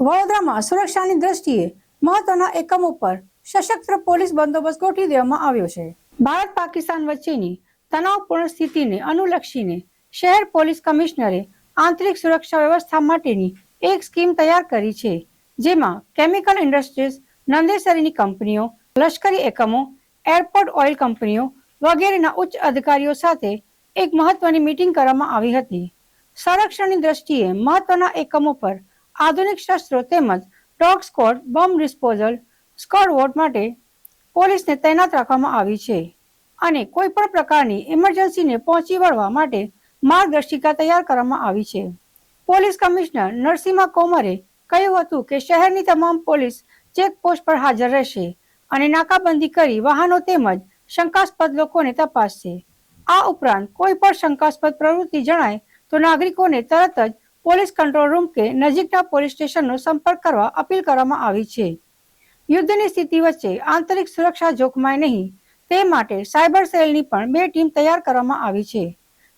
વડોદરામાં સુરક્ષાની દ્રષ્ટિએ મહત્વના એકમો પર સશસ્ત્ર પોલીસ બંદોબસ્ત ગોઠવી દેવામાં આવ્યો છે. ભારત પાકિસ્તાન વચ્ચેની તણાવપૂર્ણ સ્થિતિને અનુલક્ષીને શહેર પોલીસ કમિશનરે આંતરિક સુરક્ષા વ્યવસ્થા માટેની એક સ્કીમ તૈયાર કરી છે, જેમાં કેમિકલ ઇન્ડસ્ટ્રીઝ, નંદેસરીની કંપનીઓ, લશ્કરી એકમો, એરપોર્ટ ઓઇલ કંપનીઓ વગેરેના ઉચ્ચ અધિકારીઓ સાથે એક મહત્વની મીટિંગ કરવામાં આવી હતી. સંરક્ષણની દ્રષ્ટિએ મહત્વના એકમો પર આધુનિક શસ્ત્રો તેમજ dog squad bomb disposal squad vote માટે પોલીસને તૈનાત રાખવામાં આવી છે અને કોઈ પણ પ્રકારની ઇમરજન્સીને પહોંચી વળવા માટે માર્ગદર્શિકા તૈયાર કરવામાં આવી છે. પોલીસ કમિશનર નરસિંહા કોમરે કહ્યું હતું કે શહેરની તમામ પોલીસ ચેકપોસ્ટ પર હાજર રહેશે અને નાકાબંધી કરી વાહનો તેમજ શંકાસ્પદ લોકોને તપાસશે. આ ઉપરાંત કોઈ પણ શંકાસ્પદ પ્રવૃત્તિ જણાય તો નાગરિકોને તરત જ પોલીસ કંટ્રોલ રૂમ કે નજીકના પોલીસ સ્ટેશનનો સંપર્ક કરવા અપીલ કરવામાં આવી છે. યુદ્ધની સ્થિતિ વચ્ચે આંતરિક સુરક્ષા જોખમાય નહીં. તે માટે સાયબર સેલની પણ બે ટીમ તૈયાર કરવામાં આવી છે.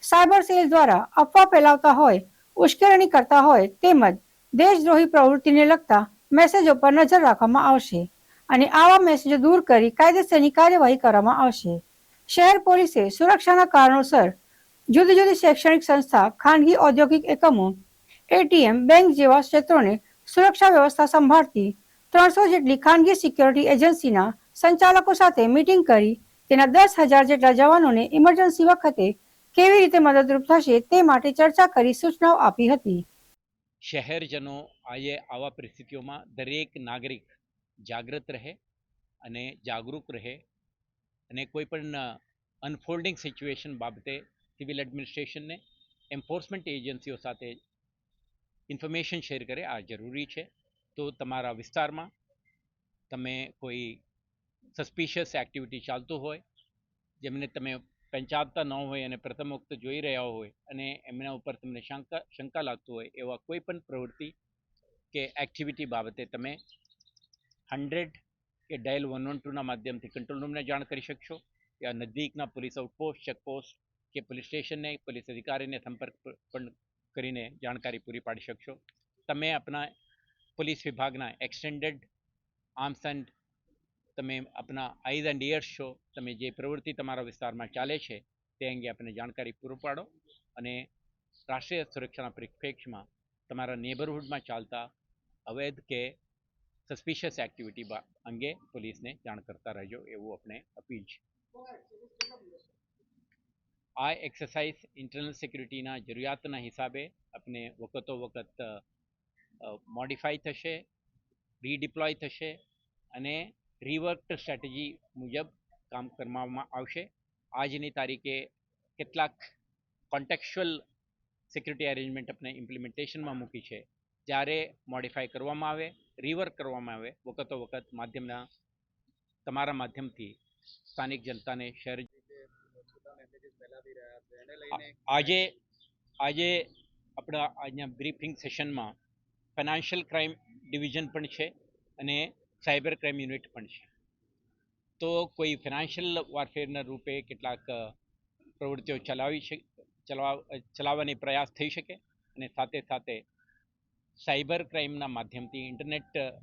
સાયબર સેલ દ્વારા અફવા ફેલાવતા હોય, ઉશ્કેરણી કરતા હોય તેમજ દેશદ્રોહી પ્રવૃત્તિને લગતા મેસેજો પર નજર રાખવામાં આવશે અને આવા મેસેજો દૂર કરી કાયદેસરની કાર્યવાહી કરવામાં આવશે. શહેર પોલીસે સુરક્ષાના કારણોસર જુદી જુદી શૈક્ષણિક સંસ્થા, ખાનગી ઔદ્યોગિક એકમો એટીએમ, બેંક જેવા ક્ષેત્રોને સુરક્ષા વ્યવસ્થા સંભાળતી ત્રણસો જેટલી ખાનગી સિક્યોરિટી એજન્સીના સંચાલકો સાથે મીટિંગ કરી તેના દસ હજાર જેટલા જવાનોને ઇમરજન્સી વખતે કેવી રીતે મદદરૂપ થશે તે માટે ચર્ચા કરી સૂચનાઓ આપી હતી. શહેરજનો આજે આવા પરિસ્થિતિઓમાં દરેક નાગરિક જાગૃત રહે અને જાગૃત રહે અને કોઈ પણ અનફોલ્ડિંગ સિચ્યુએશન બાબતે સિવિલ એડમિનિસ્ટ્રેશનને એન્ફોર્સમેન્ટ એજન્સીઓ સાથે ઇન્ફોર્મેશન શેર કરે, આ જરૂરી છે. તો તમારા વિસ્તારમાં તમે કોઈ સસ્પિશિયસ એક્ટિવિટી ચાલતું હોય, જેમને તમે પંચાવતા ન હોય અને પ્રથમ વખત જોઈ રહ્યા હોય અને એમના ઉપર તમને શંકા શંકા લાગતું હોય, એવા કોઈ પણ પ્રવૃત્તિ કે એક્ટિવિટી બાબતે તમે હંડ્રેડ કે ડાયલ વન વન ટુના માધ્યમથી કંટ્રોલ રૂમને જાણ કરી શકશો યા નજીકના પોલીસ આઉટપોસ્ટ ચેકપોસ્ટ કે પોલીસ સ્ટેશનને પોલીસ અધિકારીને સંપર્ક પણ કરીને જાણકારી પૂરી પાડી શકશો. તમે આપણા પોલીસ વિભાગના એક્સટેન્ડેડ આર્મ્સ એન્ડ તમે આપણા આઈઝ એન્ડ ઇયર્સ છો, તમે જે પ્રવૃત્તિ તમારા વિસ્તારમાં ચાલે છે, તે અંગે આપણને જાણકારી પૂરું પાડો અને રાષ્ટ્રીય સુરક્ષાના પરિપ્રેક્ષમાં તમારા નેબરહુડમાં ચાલતા અવૈધ કે સસ્પિશિયસ એક્ટિવિટી અંગે પોલીસને જાણ કરતા રહેજો, એવું આપણે અપીલ છે. આ એક્સરસાઇઝ ઇન્ટરનલ સિક્યુરિટીના જરૂરિયાતના હિસાબે આપણે વખતો વખત મોડિફાઈ થશે રીડિપ્લોય થશે અને રિવર્કડ સ્ટ્રેટેજી મુજબ કામ કરવામાં આવશે. આજની તારીખે કેટલાક કોન્ટેક્ચ્યુઅલ સિક્યુરિટી અરેન્જમેન્ટ આપણે ઇમ્પ્લિમેન્ટેશનમાં મૂકી છે. જ્યારે મોડિફાઈ કરવામાં આવે રિવર્ક કરવામાં આવે, વખતો વખત માધ્યમના, તમારા માધ્યમથી સ્થાનિક જનતાને શહેર આ- આજે આજે આપણા આજના બ્રીફિંગ સેશનમાં ફાઇનાન્શિયલ ક્રાઇમ ડિવિઝન પણ છે અને સાયબર ક્રાઇમ યુનિટ પણ છે. તો કોઈ ફિનાન્શિયલ વોરફેરના રૂપે કેટલાક પ્રવૃત્તિઓ ચલાવી છે ચલાવ ચલાવવાની પ્રયાસ થઈ શકે અને સાથે સાથે સાયબર ક્રાઇમના માધ્યમથી ઇન્ટરનેટ